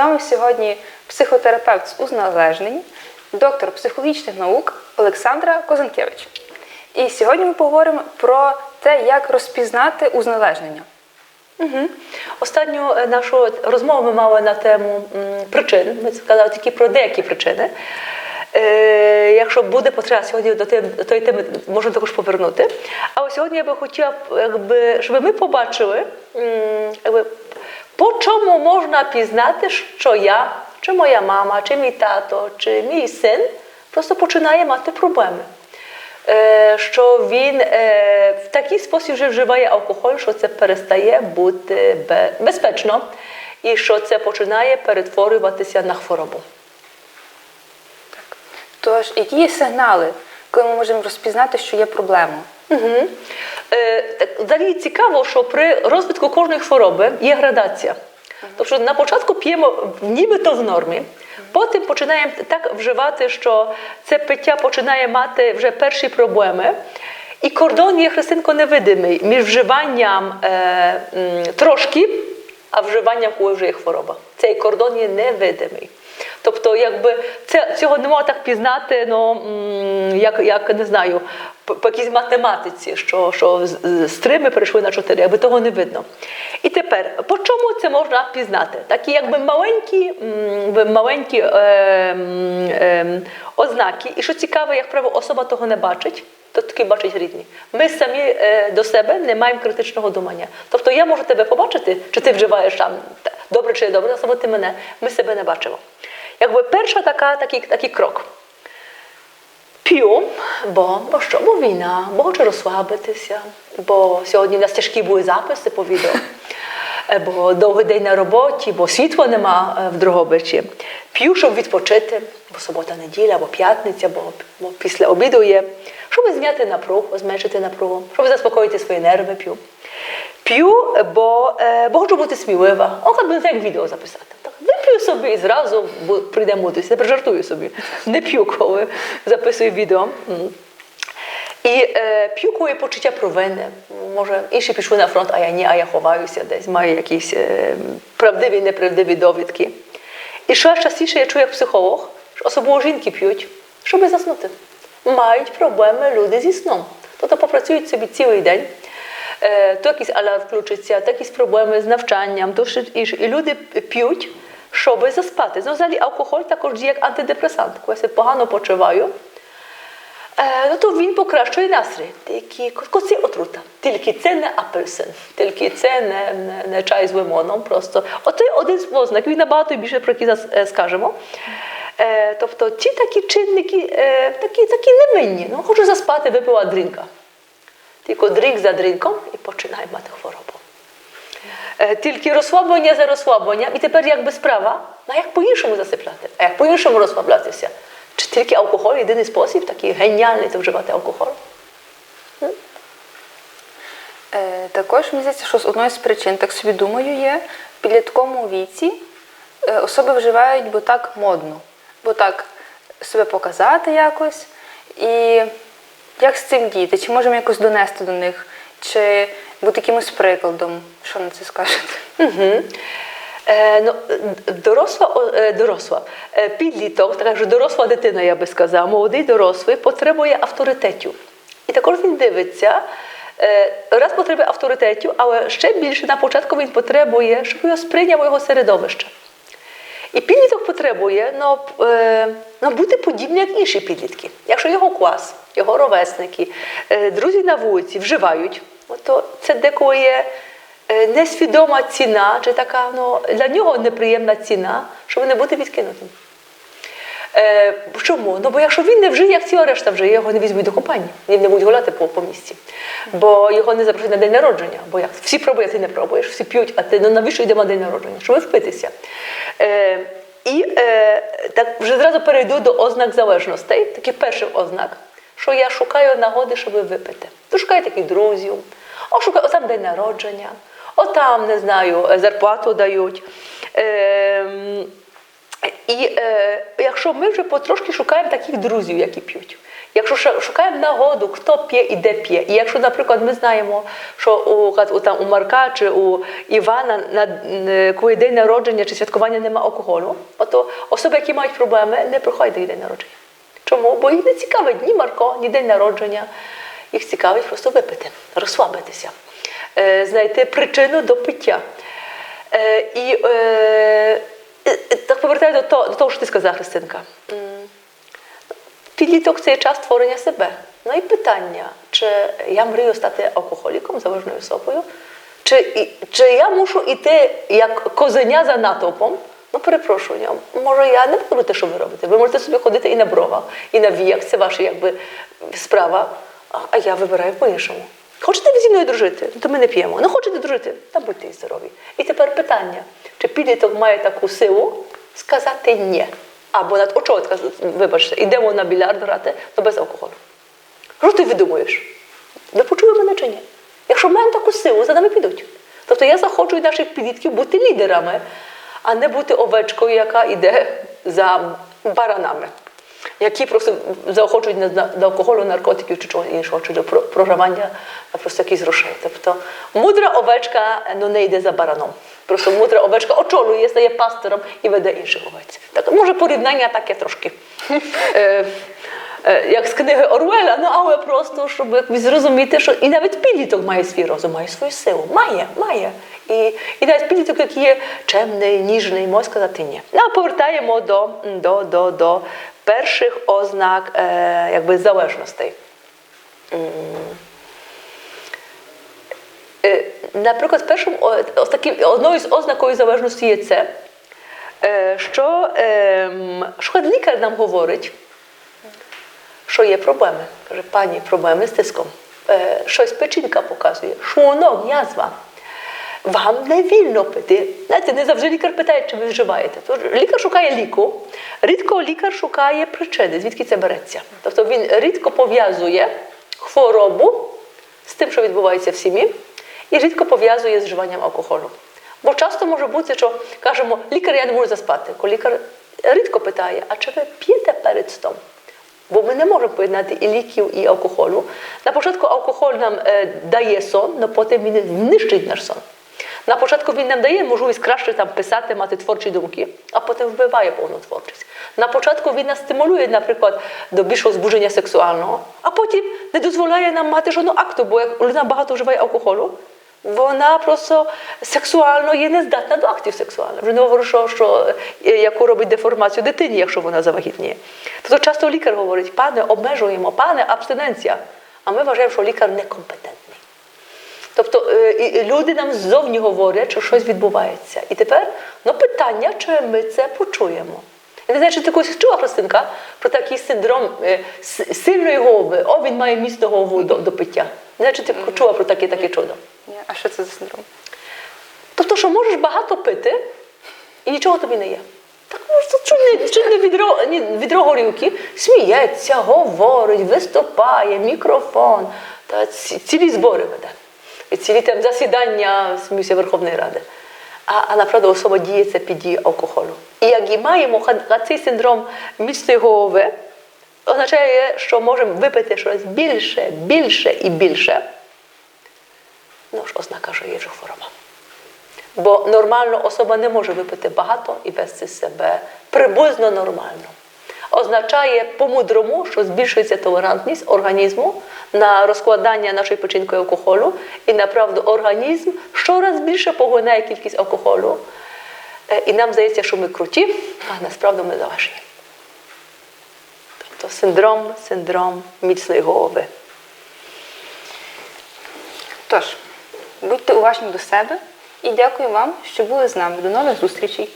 Вами сьогодні психотерапевт з узналежнень, доктор психологічних наук Олександра Козанкевич. І сьогодні ми поговоримо про те, як розпізнати узналежнення. Угу. Останню е, нашу розмову ми мали на тему причин. Ми сказали тільки про деякі причини. Е, якщо буде потреба сьогодні до тої теми, можна також повернути. А ось сьогодні я би хотіла, якби, щоб ми побачили, якби, по чому можна пізнати, що я, чи моя мама, чи мій тато, чи мій син просто починає мати проблеми. Що він в такий спосіб вже вживає алкоголь, що це перестає бути бе- безпечно, і що це починає перетворюватися на хворобу. Тож, які є сигнали, коли ми можемо розпізнати, що є проблема? Угу. Е, так, взагалі цікаво, що при розвитку кожної хвороби є градація. Тобто на початку п'ємо нібито в нормі, потім починаємо так вживати, що це пиття починає мати вже перші проблеми. І кордон є христинко невидимий між вживанням е, м, трошки, а вживанням, коли вже є хвороба. Цей кордон є невидимий. Тобто, якби це цього не можна так пізнати, ну як, як не знаю, по, якійсь математиці, що, що з, три ми перейшли на чотири, якби того не видно. І тепер, по чому це можна пізнати? Такі якби маленькі, маленькі е, е, ознаки. І що цікаво, як правило, особа того не бачить. То таки бачать рідні. Ми самі е, до себе не маємо критичного думання. Тобто я можу тебе побачити, чи ти вживаєш там та- добре чи не добре, ти мене. Ми себе не бачимо. Якби перша така, такий, такий крок. П'ю, бо, бо що, бо війна, бо хочу розслабитися, бо сьогодні в нас тяжкі були записи по відео, е, бо довгий день на роботі, бо світла нема е, в Дрогобичі. П'ю, щоб відпочити, бо субота, неділя, або п'ятниця, бо, бо після обіду є, щоб зняти напругу, зменшити напругу, щоб заспокоїти свої нерви, п'ю. П'ю, бо, е, бо хочу бути смілива. О, як як відео записати. Так, вип'ю собі і зразу прийде мудрість. Тепер жартую собі. Не п'ю, коли записую відео. І е, п'ю, коли почуття провини. Може, інші пішли на фронт, а я ні, а я ховаюся десь, маю якісь е, правдиві неправдиві довідки. І що частіше я чую як психолог, що особливо жінки п'ють, щоб заснути. Мають проблеми люди зі сном. Тобто попрацюють собі цілий день. Е, то якийсь алярм включиться, то якісь проблеми з навчанням, то ще і, і люди п'ють, щоб заспати. Ну, взагалі алкоголь також діє як антидепресант. Коли я погано почуваю, Е, ну то він покращує настрій. Тільки ко- це отрута. Тільки це не апельсин, тільки це не, не, не чай з лимоном. Просто отой один з ознак. Він набагато більше про які зас- е, скажемо. Е, тобто ті такі чинники, е, такі, такі невинні. Ну, хочу заспати, випила дрінка. Тільки дрінк за дрінком і починає мати хворобу. Е, Тільки розслаблення за розслабленням. І тепер якби справа, а як по-іншому засипляти? А як по-іншому розслаблятися? Чи тільки алкоголь єдиний спосіб, такий геніальний то вживати алкоголь? Е, також мені здається, що з одної з причин, так собі думаю, є в підлітковому віці особи вживають, бо так модно, бо так себе показати якось. І як з цим діяти? Чи можемо якось донести до них, чи бути якимось прикладом? Що на це скажете? Угу. Е, ну, доросла, е, доросла е, підліток, така ж доросла дитина, я би сказала, молодий дорослий потребує авторитетів. І також він дивиться, е, раз потребує авторитетів, але ще більше на початку він потребує, щоб його сприйняло його середовище. І підліток потребує е, ну, бути подібним, як інші підлітки. Якщо його клас, його ровесники, е, друзі на вулиці вживають, то це деколи є е, несвідома ціна, чи така ну, для нього неприємна ціна, щоб не бути відкинутим. Е, чому? Ну бо якщо він не вжиє, як ціла решта вжиє, його не візьмуть до компанії, він не будуть гуляти по, по місті. Бо його не запрошують на день народження. Бо як всі пробують, а ти не пробуєш, всі п'ють, а ти ну навіщо йдемо на день народження? Щоб впитися. Е, і е, так вже зразу перейду до ознак залежностей, такий перший ознак, що я шукаю нагоди, щоб випити. То шукаю таких друзів, о, шукаю, о, там день народження, о, там, не знаю, зарплату дають. Е, І е, якщо ми вже потрошки шукаємо таких друзів, які п'ють. Якщо шукаємо нагоду, хто п'є і де п'є. І якщо, наприклад, ми знаємо, що у, у, там, у Марка чи у Івана на коли день народження чи святкування немає алкоголю, то особи, які мають проблеми, не приходять до день народження. Чому? Бо їх не цікавить ні Марко, ні день народження. Їх цікавить просто випити, розслабитися, е, знайти причину до пиття. Е, і е, е, так повертаю до того, що ти сказала, Христинка. Підліток це є час створення себе. Ну і питання, чи я мрію стати алкоголіком, заважною особою, чи, чи я мушу йти як козеня за натовпом. Ну, перепрошую, може, я не буду те, що ви робите. Ви можете собі ходити і на бровах, і на віях, це ваша якби, справа. А- я вибираю по-іншому. Хочете ви зі мною дружити? Ну, То ми не п'ємо. Не хочете дружити? Та будьте і здорові. І тепер питання: чи підліток має таку силу сказати ні? Або над о, сказати, вибачте, йдемо на більярд грати, але без алкоголю. Що ти видумуєш? Ви почули мене чи ні? Якщо маємо таку силу, за нами підуть. Тобто я заходжу наших підлітків бути лідерами, а не бути овечкою, яка йде за баранами, які просто заохочують до алкоголю, наркотиків чи чогось іншого, чи до про- програвання просто якісь грошей. Тобто мудра овечка ну, не йде за бараном. Просто мудра овечка очолює, стає пастором і веде інших овець. Так, може порівняння таке трошки. Як з книги Орвеля, ну але просто, щоб якось зрозуміти, що і навіть підліток має свій розум, має свою силу. Має, має. І, і навіть підліток, який є чемний, ніжний, може сказати ні. Ну, повертаємо до, до, до, до перших ознак е, якби, залежностей. Е, Наприклад, першим ось таким, одною з ознакою залежності є це, е, що, ем, що лікар нам говорить, що є проблеми. Каже, пані, проблеми з тиском. Е, Щось печінка показує, шлунок, язва. Вам не вільно пити. Знаєте, не завжди лікар питає, чи ви вживаєте. Тож лікар шукає ліку, рідко лікар шукає причини, звідки це береться. Тобто він рідко пов'язує хворобу з тим, що відбувається в сім'ї, і рідко пов'язує з вживанням алкоголю. Бо часто може бути, що кажемо, лікар, я не можу заспати. Коли лікар рідко питає, а чи ви п'єте перед сном? Бо ми не можемо поєднати і ліків, і алкоголю. На початку алкоголь нам е, дає сон, але потім він знищить наш сон. На початку він нам дає можливість краще там писати, мати творчі думки, а потім вбиває повну творчість. На початку він нас стимулює, наприклад, до більшого збудження сексуального, а потім не дозволяє нам мати жодного акту, бо як людина багато вживає алкоголю, вона просто сексуально є нездатна до актів сексуальних. Вже не говорю, що, що е, яку робить деформацію дитині, якщо вона завагітніє. Тобто часто лікар говорить, пане, обмежуємо, пане, абстиненція. А ми вважаємо, що лікар некомпетентний. Тобто е, люди нам ззовні говорять, що щось відбувається. І тепер ну, питання, чи ми це почуємо. Я не знаю, чи ти колись чула, Христинка, про такий синдром е, сильної голови. О, він має міцну голову до, до пиття. Не знаю, чи ти чула про таке, таке чудо. Ні, А що це за синдром? Тобто, що можеш багато пити і нічого тобі не є. Так може, чуть не, чуть не відро, відро горілки, сміється, говорить, виступає, мікрофон, та ці- цілі збори веде. І цілі там засідання сміюся Верховної Ради. А, а направду особа діється під дією алкоголю. І як і маємо цей синдром міцної голови, означає, що можемо випити щось більше, більше і більше. Ну ж ознака, що є вже. Бо нормально особа не може випити багато і вести себе приблизно нормально. Означає по-мудрому, що збільшується толерантність організму на розкладання нашої печінки алкоголю, і направду організм щораз більше поглинає кількість алкоголю. І нам здається, що ми круті, а насправді ми залежні. Тобто синдром, синдром міцної голови. Тож, будьте уважні до себе і дякую вам, що були з нами. До нових зустрічей!